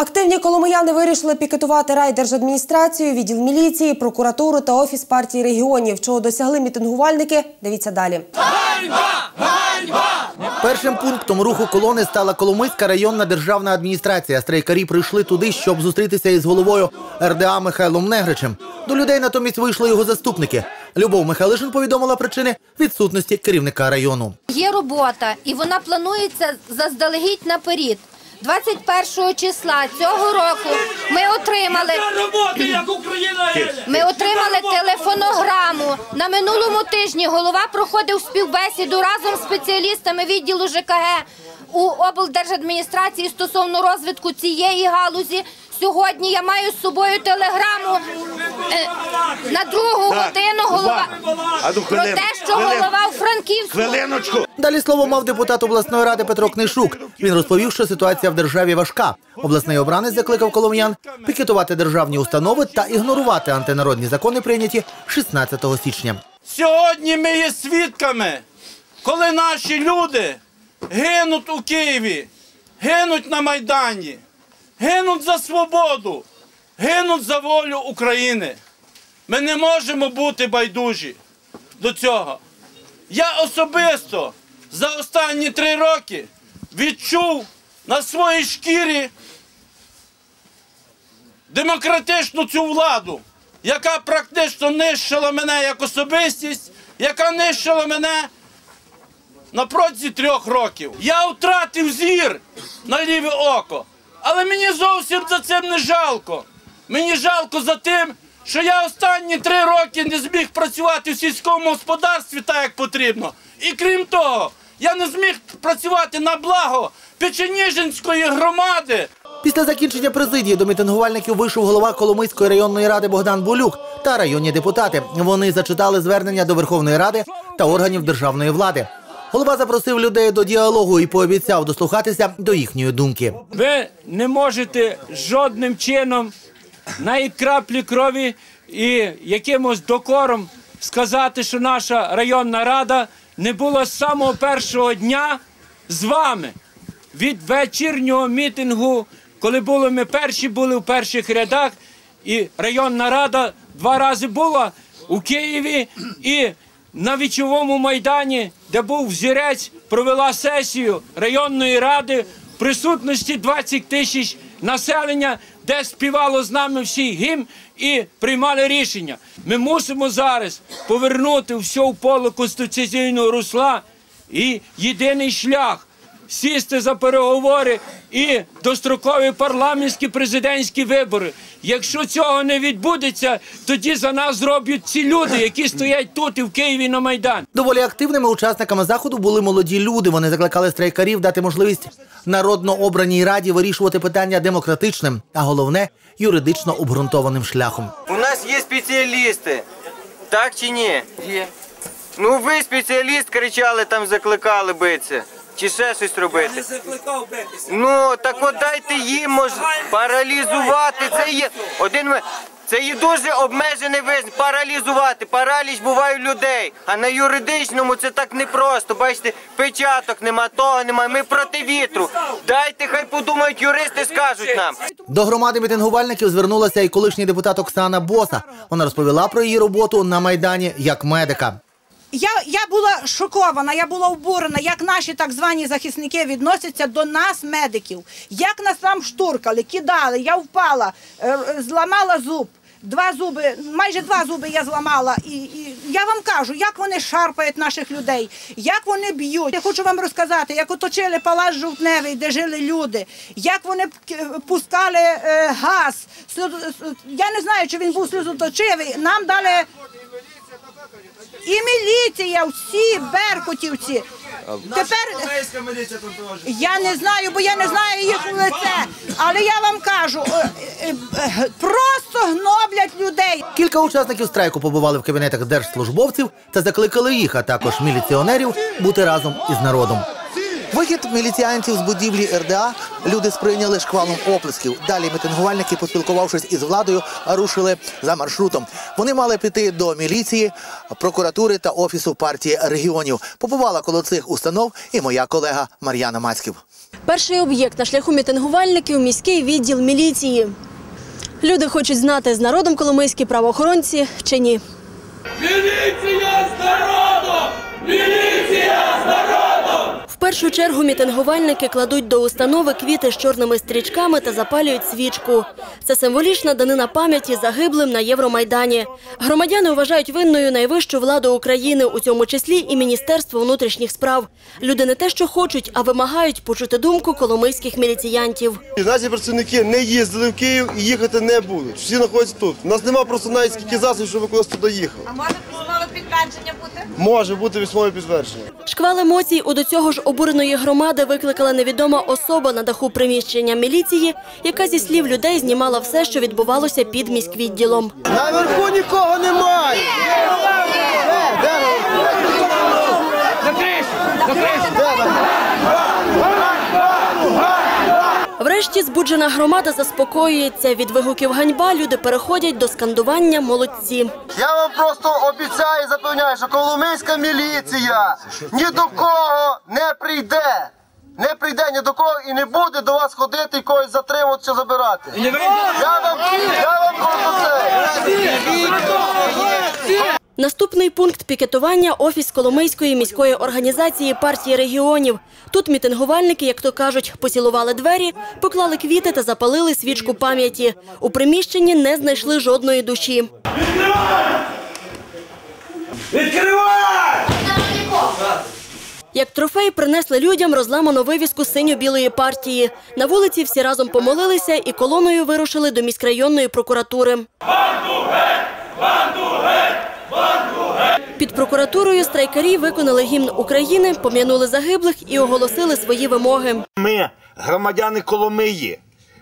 Активні коломияни вирішили пікетувати райдержадміністрацію, відділ міліції, прокуратуру та офіс партії регіонів. Чого досягли мітингувальники? Дивіться далі. Першим пунктом руху колони стала Коломийська районна державна адміністрація. Стрейкарі прийшли туди, щоб зустрітися із головою РДА Михайлом Негричем. До людей натомість вийшли його заступники. Любов Михайлишин повідомила причини відсутності керівника району. Є робота, і вона планується заздалегідь наперед. 21 числа цього року ми отримали ми отримали телефонограму. На минулому тижні голова проходив співбесіду разом з спеціалістами відділу ЖКГ у облдержадміністрації стосовно розвитку цієї галузі. Сьогодні я маю з собою телеграму е, на другу годину голова А ну, про те, що голова у Франківську Хвилиночку. Далі слово мав депутат обласної ради Петро Книшук. Він розповів, що ситуація в державі важка. Обласний обранець закликав колом'ян пікетувати державні установи та ігнорувати антинародні закони, прийняті 16 січня. Сьогодні ми є свідками, коли наші люди гинуть у Києві, гинуть на Майдані, гинуть за свободу, гинуть за волю України. Ми не можемо бути байдужі до цього. Я особисто за останні три роки відчув на своїй шкірі демократичну цю владу, яка практично нищила мене як особистість, яка нищила мене на протязі трьох років. Я втратив зір на ліве око, але мені зовсім за цим не жалко. Мені жалко за тим, що я останні три роки не зміг працювати в сільському господарстві так, як потрібно. І крім того, я не зміг працювати на благо Печеніжинської громади. Після закінчення президії до мітингувальників вийшов голова Коломийської районної ради Богдан Болюк та районні депутати. Вони зачитали звернення до Верховної Ради та органів державної влади. Голова запросив людей до діалогу і пообіцяв дослухатися до їхньої думки. Ви не можете жодним чином навіть краплі крові і якимось докором сказати, що наша районна рада не була з самого першого дня з вами. Від вечірнього мітингу, коли були ми перші були в перших рядах, і районна рада два рази була у Києві і на вічовому майдані, де був взірець, провела сесію районної ради в присутності 20 тисяч населення, де співало з нами всі гімн і приймали рішення. Ми мусимо зараз повернути все в поле конституційного русла і єдиний шлях сісти за переговори і дострокові парламентські президентські вибори. Якщо цього не відбудеться, тоді за нас зроблять ці люди, які стоять тут і в Києві на Майдані. Доволі активними учасниками заходу були молоді люди. Вони закликали страйкарів дати можливість народно обраній раді вирішувати питання демократичним, а головне юридично обґрунтованим шляхом. У нас є спеціалісти, так чи ні? Є. Ну ви спеціаліст кричали, там закликали битися. Чи ще щось робити? Ну так от дайте їм мож... паралізувати. Це є один це є дуже обмежений визн. Паралізувати. Параліч буває у людей. А на юридичному це так непросто. Бачите, печаток нема, того нема. Ми проти вітру. Дайте, хай подумають, юристи скажуть нам. До громади мітингувальників звернулася і колишній депутат Оксана Боса. Вона розповіла про її роботу на майдані як медика. Я, я була шокована, я була обурена, як наші так звані захисники відносяться до нас, медиків. Як нас там штуркали, кидали, я впала, е, е, зламала зуб. Два зуби, майже два зуби я зламала. І, і я вам кажу, як вони шарпають наших людей, як вони б'ють. Я хочу вам розказати, як оточили палац жовтневий, де жили люди, як вони пускали е, газ. Я не знаю, чи він був сльозоточивий. Нам дали і міліція, всі беркутівці. Тепер я не знаю, бо я не знаю їх лице. Але я вам кажу, е, е, е, просто гноблять людей. Кілька учасників страйку побували в кабінетах держслужбовців та закликали їх, а також міліціонерів, бути разом із народом. Вихід міліціянців з будівлі РДА люди сприйняли шквалом оплесків. Далі мітингувальники, поспілкувавшись із владою, рушили за маршрутом. Вони мали піти до міліції, прокуратури та офісу партії регіонів. Побувала коло цих установ і моя колега Мар'яна Мацьків. Перший об'єкт на шляху мітингувальників – міський відділ міліції. Люди хочуть знати, з народом коломийські правоохоронці чи ні. В першу чергу мітингувальники кладуть до установи квіти з чорними стрічками та запалюють свічку. Це символічна данина пам'яті загиблим на Євромайдані. Громадяни вважають винною найвищу владу України, у цьому числі і Міністерство внутрішніх справ. Люди не те, що хочуть, а вимагають почути думку коломийських міліціянтів. Наші працівники не їздили в Київ і їхати не будуть. Всі знаходяться тут. У нас немає просто навіть скільки засобів, щоб кудись туди їхали. А може письмове підтвердження бути? Може бути письмове підтвердження. Шквал емоцій у до цього ж обуреної громади викликала невідома особа на даху приміщення міліції, яка зі слів людей знімала все, що відбувалося під міськвідділом. Наверху нікого немає. Де? Де Врешті збуджена громада заспокоюється. Від вигуків ганьба люди переходять до скандування молодці. Я вам просто обіцяю і запевняю, що Коломийська міліція ні до кого не прийде. Не прийде ні до кого і не буде до вас ходити і когось затримувати чи забирати. Я вам, я вам це. Наступний пункт пікетування – офіс Коломийської міської організації партії регіонів. Тут мітингувальники, як то кажуть, поцілували двері, поклали квіти та запалили свічку пам'яті. У приміщенні не знайшли жодної душі. Як трофей принесли людям розламану вивіску синьо-білої партії. На вулиці всі разом помолилися і колоною вирушили до міськрайонної прокуратури. Під прокуратурою страйкарі виконали гімн України, пом'янули загиблих і оголосили свої вимоги. Ми, громадяни Коломиї,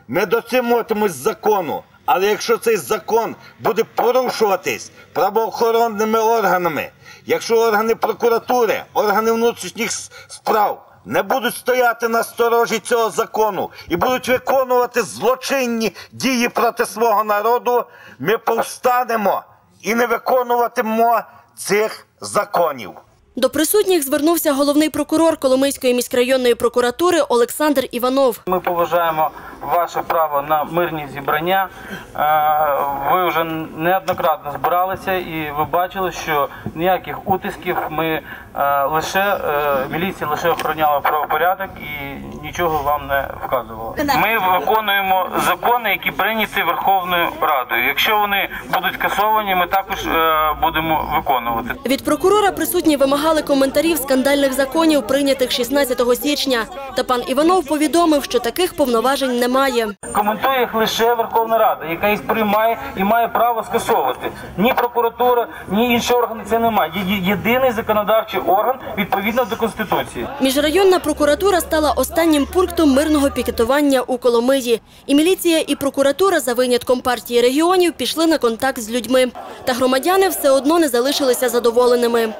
ми дотримуватимось закону. Але якщо цей закон буде порушуватись правоохоронними органами, якщо органи прокуратури, органи внутрішніх справ не будуть стояти на сторожі цього закону і будуть виконувати злочинні дії проти свого народу, ми повстанемо і не виконуватимемо цих законів. До присутніх звернувся головний прокурор Коломийської міськрайонної прокуратури Олександр Іванов. Ми поважаємо ваше право на мирні зібрання. Е, Ви вже неоднократно збиралися і ви бачили, що ніяких утисків ми е, лише е, міліція лише охороняла правопорядок і нічого вам не вказувала. Ми виконуємо закони, які прийняті Верховною Радою. Якщо вони будуть скасовані, ми також е, будемо виконувати. Від прокурора присутні вимагали коментарів скандальних законів, прийнятих 16 січня. Та пан Іванов повідомив, що таких повноважень немає. Коментує їх лише Верховна Рада, яка їх приймає і має право скасовувати. Ні прокуратура, ні інші органи це немає. Є єдиний законодавчий орган відповідно до Конституції. Міжрайонна прокуратура стала останнім пунктом мирного пікетування у Коломиї. І міліція, і прокуратура за винятком партії регіонів пішли на контакт з людьми. Та громадяни все одно не залишилися задоволеними.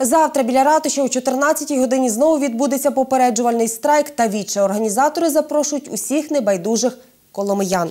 Завтра біля ратуші о 14-й годині знову відбудеться попереджувальний страйк та віче. Організатори запрошують усіх небайдужих коломиян.